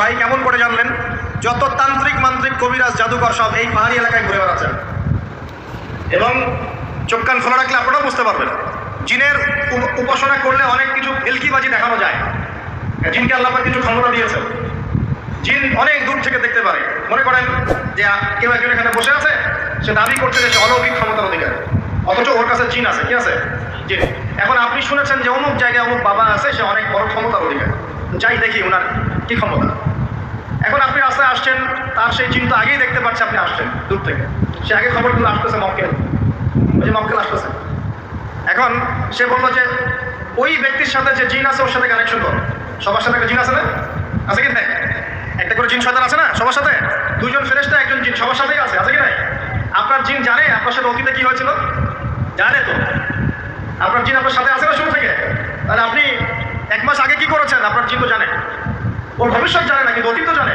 ভাই কেমন করে জানলেন? যত তান্ত্রিক মান্ত্রিক কবিরাজ জাদুকর সব এই পাহাড়ি এলাকায় ঘুরে বেড়াচ্ছেন। এবং চোখ কান খোলা রাখলে আপনারাও বুঝতে পারবেন। জিনের উপাসনা করলে অনেক কিছু ফেলকিবাজি দেখানো যায়। জিনকে আল্লাহ কিছু ক্ষমতা দিয়েছে জিন অনেক দূর থেকে দেখতে পারে। মনে করেন যে কেউ একজন এখানে বসে আছে, সে দাবি করছে যে সে অলৌকিক ক্ষমতার অধিকার। অথচ ওর কাছে জিন আছে, কি আছে? জিন। এখন আপনি শুনেছেন যে অমুক জায়গায় অমুক বাবা আছে, সে অনেক বড় ক্ষমতার অধিকার। যাই দেখি ওনার কি ক্ষমতা। আসছেন, তার সেই চিন্তা আগেই দেখতে পাচ্ছে আপনি আসছেন, দূর থেকে। সে আগে খবর দিল আসতেছে মক্কেল। ওই যে মক্কেল আসতেছে। এখন সে বলল যে, ওই ব্যক্তির সাথে যে জিন আছে, ওর সাথে কানেকশন করো। সবার সাথে একটা জিন আছে না? আছে কি নাই? একটা করে জিন শয়তান আছে না, সবার সাথে? দুজন ফেরেস্তা একজন জিন, সবার সাথেই আছে আছে কি নাই? আপনার জিন জানে আপনার সাথে অতীতে কি হয়েছিল? জানে তো। আপনার জিন আপনার সাথে আছে না শুরু থেকে? তাহলে আপনি এক মাস আগে কি করেছেন? আপনার জিন তো জানে। ওর ভবিষ্যৎ জানে না, কিন্তু অতীত জানে।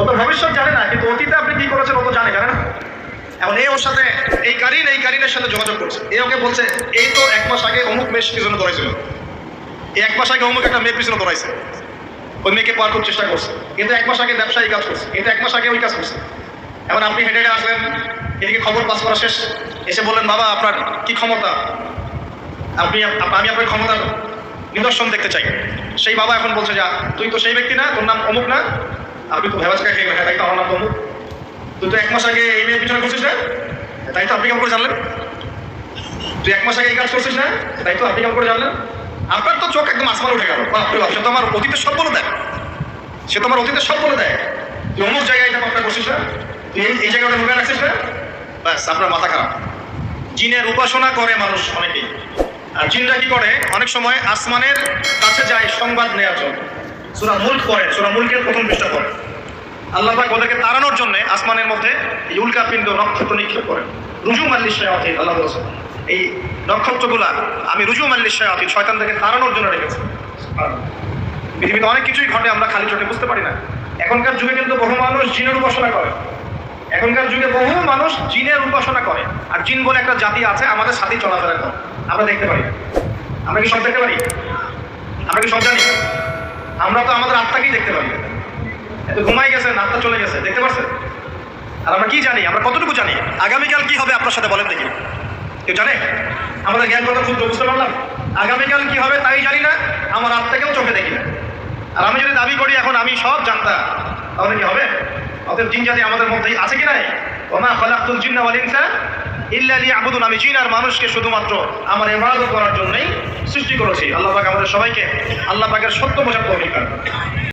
ও ভবিষ্যৎ জানে না, কিন্তু অতীতে আপনি কি করেছেন ও তো জানে জানে না এখন এই ওর সাথে, এই কারিন, এই কারিনের সাথে যোগাযোগ করছে। এ ওকে বলছে, এই তো এক মাস আগে অমুক মেয়ের পিছনে দৌড়াইছিল। এই এক মাস আগে অমুক একটা মেয়ের পিছনে দৌড়াইছে। ওই মেয়েকে পার করার চেষ্টা করছে। কিন্তু এক মাস আগে ব্যবসায়ী কাজ করছে। কিন্তু এক মাস আগে ওই কাজ করছে। এখন আপনি হেঁটে হেঁটে আসলেন, এদিকে খবর পাস করা শেষ। এসে বললেন, বাবা, আপনার কি ক্ষমতা? আপনি, আমি আপনার ক্ষমতার নিদর্শন দেখতে চাই। সেই বাবা এখন বলছে, যা, তুই তো সেই ব্যক্তি না, তোর নাম অমুক না আপনি তো ভেবাজ খাই হ্যাঁ তাই তো আমার নাম তুই তো এক মাস আগে এই মেয়ের পিছনে করছিস না? তাই তো আপনি কেমন করে জানলেন? তুই এক মাস আগে এই কাজ করছিস না? তাই তো আপনি কেমন করে জানলেন? আপনার তো চোখ একদম আসমান উঠে গেল। বাপরে বাপ, সে তো আমার অতীতের সব বলে দেয়। সে তো আমার অতীতের সব বলে দেয়। তুই অমুক জায়গায় এটা আপনার করছিস না? তুই এই জায়গাটা ঢুকে রাখছিস না? ব্যাস, আপনার মাথা খারাপ। জিনের উপাসনা করে মানুষ অনেকেই। আর জিনরা কি করে? অনেক সময় আসমানের কাছে যায় সংবাদ নেওয়ার জন্য। সুরা মুল্ক পড়ে, সুরা মুল্কের প্রথম পৃষ্ঠা পড়ে। আল্লাহ পাক ওদেরকে তাড়ানোর জন্য আসমানের মধ্যে এই উল্কা পিণ্ড নক্ষত্র নিক্ষেপ করেন রুজু মাল্লিশ শায়াতিন, আল্লাহ বলছে এই নক্ষত্রগুলা আমি রুজু মাল্লিশ শায়াতিন শয়তান থেকে তাড়ানোর জন্য রেখেছি। পৃথিবীতে অনেক কিছুই ঘটে, আমরা খালি চোখে বুঝতে পারি না। এখনকার যুগে কিন্তু বহু মানুষ জিনের উপাসনা করে। এখনকার যুগে বহু মানুষ জিনের উপাসনা করে। আর জিন বলে একটা জাতি আছে, আমাদের সাথেই চলাফেরা করে। আমরা দেখতে পারি। আমরা কি সব দেখতে পারি? আমরা কি সব জানি? আমরা তো আমাদের আত্মাকেই দেখতে পারি। ঘুমাই গেছে, আত্মা চলে গেছে, দেখতে পাচ্ছেন আর আমরা কি জানি? আমরা কতটুকু জানি? আগামীকাল কি হবে আপনার সাথে বলেন দেখি। কেউ জানে? আমাদের জ্ঞান কথা খুব বুঝতে পারলাম। আগামীকাল কি হবে তাই জানি না, আমার আত্মাকেও চোখে দেখি না। আর আমি যদি দাবি করি, এখন আমি সব জানতাম। তাহলে কি হবে? অতএব জিন জাতি আমাদের মধ্যে আছে কি নাই? ওমা খালাকতুল জিন্না ওয়াল ইনসা ইল্লা লিয়াবুদুন। আমি জিন আর মানুষকে শুধুমাত্র আমার ইবাদত করার জন্যই সৃষ্টি করেছি। আল্লাহ পাক আমাদের সবাইকে আল্লাহ পাকের সত্য বোঝার তৌফিক।